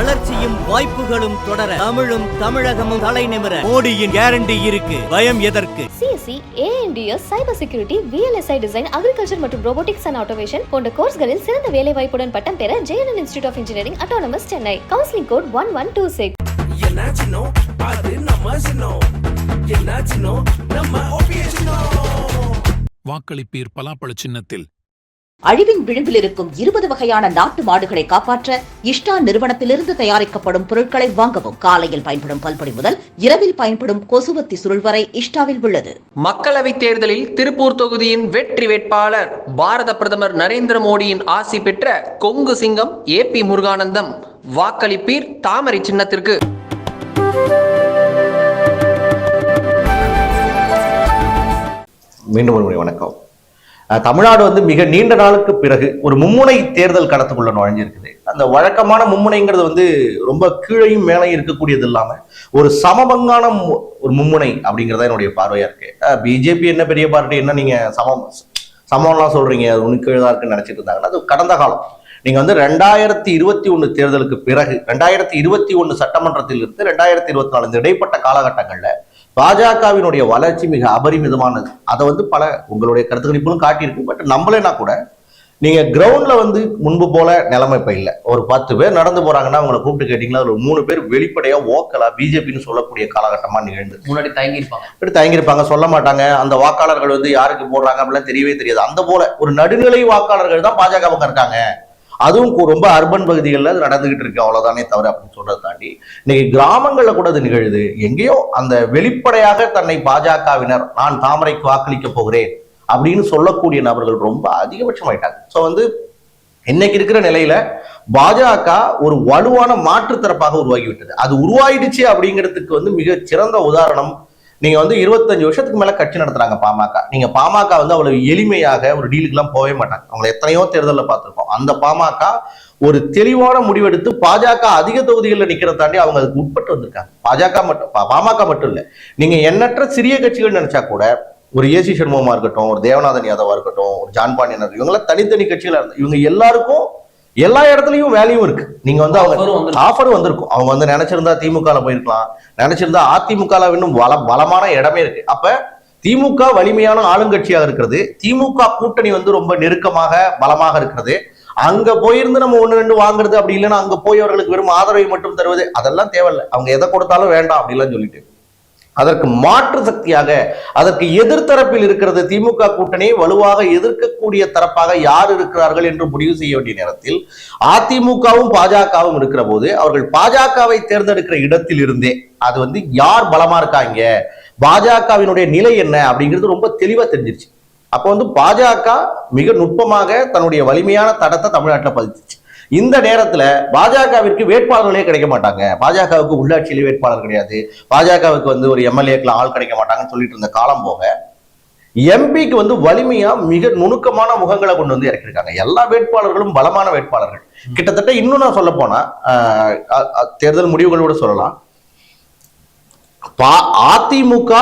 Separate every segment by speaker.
Speaker 1: வளர்ச்சியும் வாய்ப்புகளும் தொடர தமிழும் தமிழகமும் தலை நிமிர. மோடியின் கேரண்டி இருக்கு. பயம் எதற்கு?
Speaker 2: CSC ANDS cyber security VLSI design agriculture மற்றும் ரோபோட்டிக்ஸ் அண்ட் ஆட்டோமேஷன் போன்ற கோர்ஸ்களில் சிறந்த வேலை வாய்ப்புடன் பட்டம் பெற JNN institute of engineering autonomous Chennai counselling code one one two six
Speaker 3: என்னாச்சுனோ அது நம்ம சின்னம் என்னாச்சுனோ நம்ம
Speaker 4: வாக்களிப்பீர் பலாப்பழ சின்னத்தில்.
Speaker 5: அழிவின் விளிம்பில் இருக்கும் இருபது வகையான நாட்டு மாடுகளை காப்பாற்ற இஷ்டா நிறுவனத்திலிருந்து தயாரிக்கப்படும் பொருட்களை வாங்கவும் காலையில் பயன்படும் பல்பொடி முதல் இரவில் பயன்படும் கொசுவத்தி சுருள் வரை இஷ்டாவில் உள்ளது.
Speaker 6: மக்களவைத் தேர்தலில் திருப்பூர் தொகுதியின் வெற்றி வேட்பாளர் பாரத பிரதமர் நரேந்திர மோடியின் ஆசி பெற்ற கொங்கு சிங்கம் ஏ பி முருகானந்தம். வாக்களிப்பீர் தாமரை சின்னத்திற்கு.
Speaker 7: மீண்டும் ஒரு முறை வணக்கம். தமிழ்நாடு வந்து மிக நீண்ட நாளுக்கு பிறகு ஒரு மும்முனை தேர்தல் களத்துக்குள்ள நுழைஞ்சிருக்குது. அந்த வழக்கமான மும்முனைங்கிறது வந்து ரொம்ப கீழையும் மேலையும் இருக்கக்கூடியது இல்லாம ஒரு சமபங்கான மு- ஒரு மும்முனை அப்படிங்கிறதா என்னுடைய பார்வையா இருக்கு. பிஜேபி என்ன பெரிய பார்ட்டி என்ன நீங்க சமம் சமம்லாம் சொல்றீங்க அது ஒன்று கீழே தான் இருக்குன்னு நினைச்சிட்டு இருந்தாங்கன்னா அது கடந்த காலம். நீங்க வந்து ரெண்டாயிரத்தி இருபத்தி ஒன்று தேர்தலுக்கு பிறகு ரெண்டாயிரத்தி இருபத்தி ஒன்று சட்டமன்றத்தில் இருந்து ரெண்டாயிரத்தி இருபத்தி நாலு இந்த இடைப்பட்ட காலகட்டங்கள்ல பாஜகவினுடைய வளர்ச்சி மிக அபரிமிதமானது. அதை வந்து பல உங்களுடைய கருத்து கணிப்புகளும் காட்டியிருக்கு. பட் நம்பலைன்னா கூட நீங்க கிரவுண்ட்ல வந்து முன்பு போல நிலைமை இப்ப இல்லை. ஒரு பத்து பேர் நடந்து போறாங்கன்னா அவங்களை கூப்பிட்டு கேட்டீங்கன்னா அதுல ஒரு மூணு பேர் வெளிப்படையா ஓக்கலா பிஜேபின்னு சொல்லக்கூடிய காலகட்டமா நிகழ்ந்து
Speaker 6: முன்னாடி தயங்கியிருப்பாங்க.
Speaker 7: இப்படி தயங்கியிருப்பாங்க சொல்ல மாட்டாங்க. அந்த வாக்காளர்கள் வந்து யாருக்கு போடுறாங்க அப்படிலாம் தெரியவே தெரியாது. அந்த போல ஒரு நடுநிலை வாக்காளர்கள் தான் பாஜக பக்கம் இருக்காங்க. அதுவும் ரொம்ப அர்பன் பகுதிகளில் அது நடந்துகிட்டு இருக்கு. அவ்வளோதானே தவிர அப்படின்னு சொல்றதை தாண்டி இன்னைக்கு கிராமங்களில் கூட அது நிகழுது. எங்கேயோ அந்த வெளிப்படையாக தன்னை பாஜகவினர் நான் தாமரைக்கு வாக்களிக்க போகிறேன் அப்படின்னு சொல்லக்கூடிய நபர்கள் ரொம்ப அதிகபட்சமாயிட்டாங்க. ஸோ வந்து இன்னைக்கு இருக்கிற நிலையில பாஜக ஒரு வலுவான மாற்றுத்தரப்பாக உருவாகிவிட்டது. அது உருவாயிடுச்சு அப்படிங்கிறதுக்கு வந்து மிக சிறந்த உதாரணம் நீங்க வந்து இருபத்தஞ்சு வருஷத்துக்கு மேல கட்சி நடத்துறாங்க பாமக. நீங்க பாமக வந்து அவ்வளவு எளிமையாக ஒரு டீலுக்குலாம் போகவே மாட்டாங்க. அவங்களை எத்தனையோ தேர்தலில் பார்த்திருக்கோம் அந்த பாமக ஒரு தெளிவான முடிவெடுத்து பாஜக அதிக தொகுதிகளில் நிக்கிறத தாண்டி அவங்க அதுக்கு உட்பட்டு வந்திருக்காங்க. பாஜக மட்டும் பா- பாமக மட்டும் இல்லை. நீங்க எண்ணற்ற சிறிய கட்சிகள் நினைச்சா கூட ஒரு ஏசி சண்முகமா இருக்கட்டும் ஒரு தேவநாதன் யாதவா இருக்கட்டும் ஒரு ஜான் பாண்டியனர் தனித்தனி கட்சிகளா இருந்தா இவங்க எல்லாருக்கும் எல்லா இடத்துலயும் வேல்யூ இருக்கு. நீங்க வந்து அவங்க
Speaker 6: Offer வந்திருக்கு.
Speaker 7: ஆஃபர் வந்திருக்கும். அவங்க வந்து நினைச்சிருந்தா திமுக போயிருக்கலாம். நினைச்சிருந்தா அதிமுக இன்னும் பல பலமான இடமே இருக்கு. அப்ப திமுக வலிமையான ஆளுங்கட்சியாக இருக்கிறது. திமுக கூட்டணி வந்து ரொம்ப நெருக்கமாக பலமாக இருக்கிறது. அங்க போயிருந்து நம்ம ஒண்ணு ரெண்டு வாங்குறது அப்படி இல்லைன்னா அங்க போய் அவர்களுக்கு வெறும் ஆதரவை மட்டும் தருவது அதெல்லாம் தேவையில்லை. அவங்க எதை கொடுத்தாலும் வேண்டாம் அப்படிலாம் சொல்லிட்டு. அதற்கு மாற்று சக்தியாக அதற்கு எதிர்த்தரப்பில் இருக்கிறது திமுக கூட்டணியை வலுவாக எதிர்க்கக்கூடிய தரப்பாக யார் இருக்கிறார்கள் என்று முடிவு செய்ய வேண்டிய நேரத்தில் அதிமுகவும் பாஜகவும் இருக்கிற போது அவர்கள் பாஜகவை தேர்ந்தெடுக்கிற இடத்தில் இருந்தே அது வந்து யார் பலமா இருக்காங்க பாஜகவினுடைய நிலை என்ன அப்படிங்கிறது ரொம்ப தெளிவா தெரிஞ்சிருச்சு. அப்போ வந்து பாஜக மிக நுட்பமாக தன்னுடைய வலிமையான தடத்தை தமிழ்நாட்டில் பதிச்சிச்சு. இந்த நேரத்துல பாஜகவிற்கு வேட்பாளர்களே கிடைக்க மாட்டாங்க. பாஜகவுக்கு உள்ளாட்சியிலே வேட்பாளர் கிடையாது. பாஜகவுக்கு வந்து ஒரு எம்எல்ஏக்கள் ஆள் கிடைக்க மாட்டாங்கன்னு சொல்லிட்டு இருந்த காலம் போக எம்பிக்கு வந்து வலிமையா மிக நுணுக்கமான முகங்களை கொண்டு வந்து இறக்கிருக்காங்க எல்லா வேட்பாளர்களும் பலமான வேட்பாளர்கள். கிட்டத்தட்ட இன்னும் நான் சொல்ல போனா தேர்தல் முடிவுகளோட சொல்லலாம். அதிமுக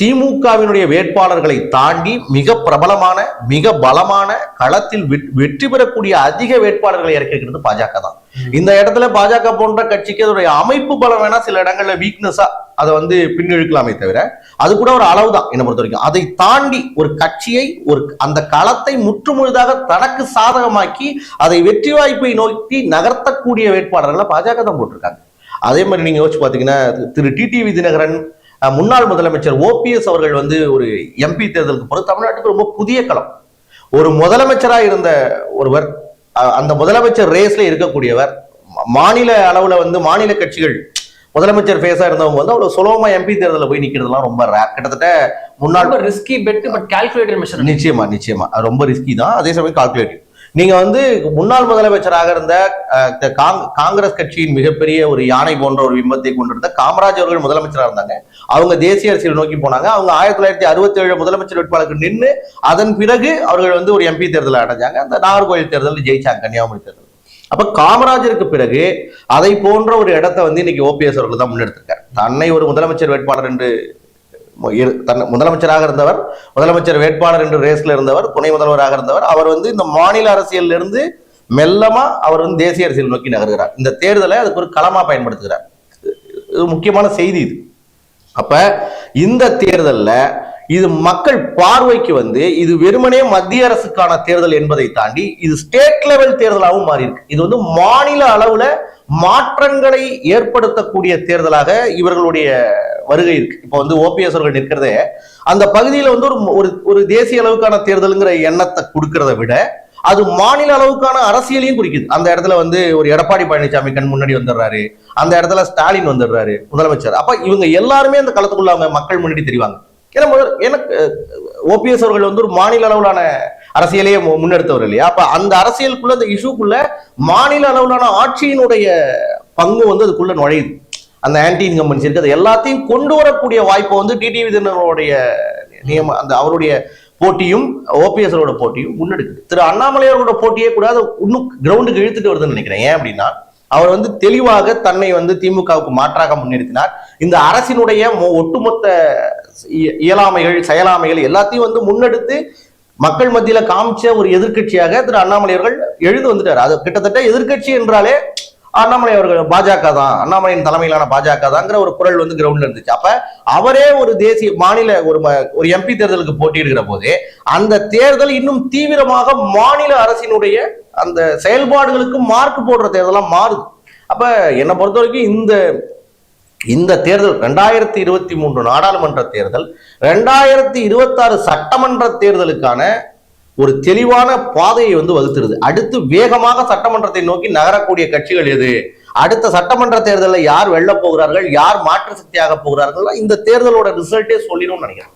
Speaker 7: திமுகவினுடைய வேட்பாளர்களை தாண்டி மிக பிரபலமான மிக பலமான களத்தில் வெற்றி பெறக்கூடிய அதிக வேட்பாளர்களை இறக்கிருக்கிறது பாஜக தான். இந்த இடத்துல பாஜக போன்ற கட்சிக்கு அதோடைய அமைப்பு பலம் வேணா சில இடங்கள்ல வீக்னஸா அதை வந்து பின்னிழுக்கலாமே தவிர அது கூட ஒரு அளவு தான் என்ன பொறுத்த வரைக்கும். அதை தாண்டி ஒரு கட்சியை ஒரு அந்த களத்தை முற்றுமுழுதாக தனக்கு சாதகமாக்கி அதை வெற்றி வாய்ப்பை நோக்கி நகர்த்தக்கூடிய வேட்பாளர்களை பாஜக தான் போட்டிருக்காங்க. அதே மாதிரி நீங்க யோசிச்சு பாத்தீங்கன்னா திரு டிடிவி தினகரன் முன்னாள் முதலமைச்சர் ஓபிஎஸ் அவர்கள் வந்து ஒரு எம்பி தேர்தலுக்கு போது தமிழ்நாட்டுக்கு ரொம்ப புதிய களம். ஒரு முதலமைச்சராக இருந்த ஒருவர் அந்த முதலமைச்சர் ரேஸ்ல இருக்கக்கூடியவர் மாநில அளவுல வந்து மாநில கட்சிகள் முதலமைச்சர் ஃபேஸா இருந்தவங்க வந்து அவ்வளவு சுலபமா எம்பி தேர்தலில் போய் நிக்கிறதுலாம் ரொம்ப ரேர் கிட்டத்தட்ட முன்னாள்
Speaker 6: risky bet but calculated measure
Speaker 7: நிச்சயமா நிச்சயமா. அது ரொம்ப ரிஸ்கி தான். அதே சமயம் கால்குலேட்டிவ் நீங்க வந்து முன்னாள் முதலமைச்சராக இருந்த காங்- காங்கிரஸ் கட்சியின் மிகப்பெரிய ஒரு யானை போன்ற ஒரு பிம்பத்தை கொண்டிருந்த காமராஜ் அவர்கள் முதலமைச்சராக இருந்தாங்க. அவங்க தேசிய அரசியல் நோக்கி போனாங்க. அவங்க ஆயிரத்தி தொள்ளாயிரத்தி அறுபத்தி ஏழு முதலமைச்சர் வேட்பாளருக்கு நின்று அதன் பிறகு அவர்கள் வந்து ஒரு எம்பி தேர்தலில் அடைஞ்சாங்க. அந்த நாகர்கோவில் தேர்தலில் ஜெயிச்சாங்க கன்னியாகுமரி தேர்தல் அப்ப காமராஜருக்கு பிறகு அதை போன்ற ஒரு இடத்தை வந்து இன்னைக்கு ஓபிஎஸ் அவர்கள் தான் முன்னெடுத்திருக்காரு. தன்னை ஒரு முதலமைச்சர் வேட்பாளர் என்று தன் முதலமைச்சராக இருந்தவர் முதலமைச்சர் வேட்பாளர் என்று ரேஸ்ல இருந்தவர் துணை முதல்வராக இருந்தவர் அவர் வந்து இந்த மாநில அரசியல்ல இருந்து மெல்லமா அவர் வந்து தேசிய அரசியல் நோக்கி நகர்கிறார். இந்த தேர்தலை அதுக்கு ஒரு களமா பயன்படுத்துகிறார். இது முக்கியமான செய்தி இது. அப்ப இந்த தேர்தலில் இது மக்கள் பார்வைக்கு வந்து இது வெறுமனே மத்திய அரசுக்கான தேர்தல் என்பதை தாண்டி இது ஸ்டேட் லெவல் தேர்தலாகவும் மாறி இருக்கு இது வந்து மாநில அளவுல மாற்றங்களை ஏற்படுத்தக்கூடிய தேர்தலாக இவர்களுடைய வருகை இருக்கு. இப்போ வந்து ஓபிஎஸ் அவர்கள் நிற்கிறதே அந்த பகுதியில வந்து ஒரு ஒரு ஒரு தேசிய அளவுக்கான தேர்தலுங்கிற எண்ணத்தை கொடுக்கறத விட அது மாநில அளவுக்கான அரசியலையும் குறிக்குது. அந்த இடத்துல வந்து ஒரு எடப்பாடி பழனிசாமி கண் முன்னாடி வந்துடுறாரு. அந்த இடத்துல ஸ்டாலின் வந்துடுறாரு முதலமைச்சர். அப்ப இவங்க எல்லாருமே அந்த களத்துக்குள்ள அவங்க மக்கள் முன்னாடி தெரிவாங்க. ஏன்னா முதல் எனக்கு ஓபிஎஸ் அவர்கள் வந்து ஒரு மாநில அளவிலான அரசியலையே முன்னெடுத்தவர் இல்லையா? அப்ப அந்த அரசியலுக்குள்ள அந்த இஷ்யூக்குள்ள மாநில அளவிலான ஆட்சியினுடைய பங்கு வந்து அதுக்குள்ள நுழையுது. அந்த ஆன்டி இன்கம்பன்சி இருக்கு. அது எல்லாத்தையும் கொண்டு வரக்கூடிய வாய்ப்பை வந்து டிடிவி தினருடைய நியம அந்த அவருடைய போட்டியும் ஓபிஎஸ்அரோடய போட்டியும் முன்னெடுக்குது. திரு அண்ணாமலை போட்டியே கூட அதை இன்னும் கிரவுண்டுக்கு இழுத்துட்டு வருதுன்னு நினைக்கிறேன். ஏன் அப்படின்னா அவர் வந்து தெளிவாக தன்னை வந்து திமுகவுக்கு மாற்றாக முன்னிறுத்தினார் இந்த அரசினுடைய மொ- ஒட்டுமொத்த இயலாமைகள் செயலாமைகள் எல்லாத்தையும் வந்து முன்னெடுத்து மக்கள் மத்தியில காமிச்ச ஒரு எதிர்க்கட்சியாக திரு அண்ணாமலை அவர்கள் எழுந்து வந்துட்டார். அது கிட்டத்தட்ட எதிர்க்கட்சி என்றாலே அண்ணாமலை அவர்கள் பாஜக தான் அண்ணாமலையின் தலைமையிலான பாஜக தாங்கிற ஒரு குரல் வந்து கிரவுண்ட்ல இருந்துச்சு. அப்ப அவரே ஒரு தேசிய மாநில ஒரு ம- ஒரு எம்பி தேர்தலுக்கு போட்டியிடுகிற போது அந்த தேர்தல் இன்னும் தீவிரமாக மாநில அரசினுடைய அந்த செயல்பாடுகளுக்கு மார்க் போடுற தேர்தலா மாறுது. அப்ப என்னை பொறுத்த வரைக்கும் இந்த இந்த தேர்தல் ரெண்டாயிரத்தி இருபத்தி மூன்று நாடாளுமன்ற தேர்தல் ரெண்டாயிரத்தி இருபத்தாறு சட்டமன்ற தேர்தலுக்கான ஒரு தெளிவான பாதையை வந்து வகுத்துருது. அடுத்து வேகமாக சட்டமன்றத்தை நோக்கி நகரக்கூடிய கட்சிகள் எது? அடுத்த சட்டமன்ற தேர்தலில் யார் வெல்ல போகிறார்கள்? யார் மாற்று சக்தியாக போகிறார்கள் இந்த தேர்தலோட ரிசல்ட்டே சொல்லிடும்னு நினைக்கிறேன்.